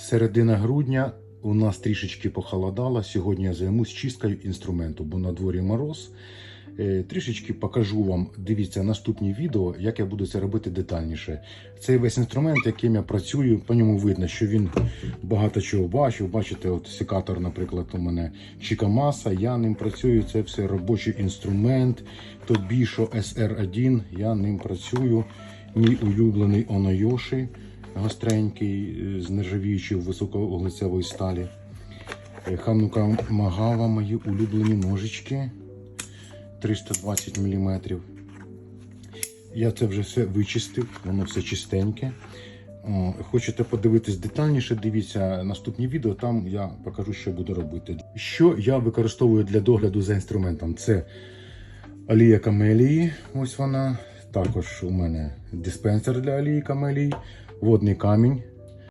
Середина грудня у нас трішечки похолодало. Сьогодні я займусь чисткою інструменту, бо на дворі мороз. Е, Трішечки покажу вам, дивіться наступні відео, як я буду це робити детальніше. Цей весь інструмент, яким я працюю, по ньому видно, що він багато чого бачив. Бачите, от секатор, наприклад, у мене Чікамаса, я ним працюю. Це все робочий інструмент. Тобішо SR1, я ним працюю. Мій улюблений Онойоші, гостренький, е, з нержавіючої високоглицевої сталі. Е, Ханука Магава, мої улюблені ножички 320 мм. Я це вже все вичистив, воно все чистеньке. Хочете подивитись детальніше, дивіться наступні відео, там я покажу, що буду робити. Що я використовую для догляду за інструментом? Це олія камелії, ось вона. Також у мене диспенсер для олії камелії, водний камінь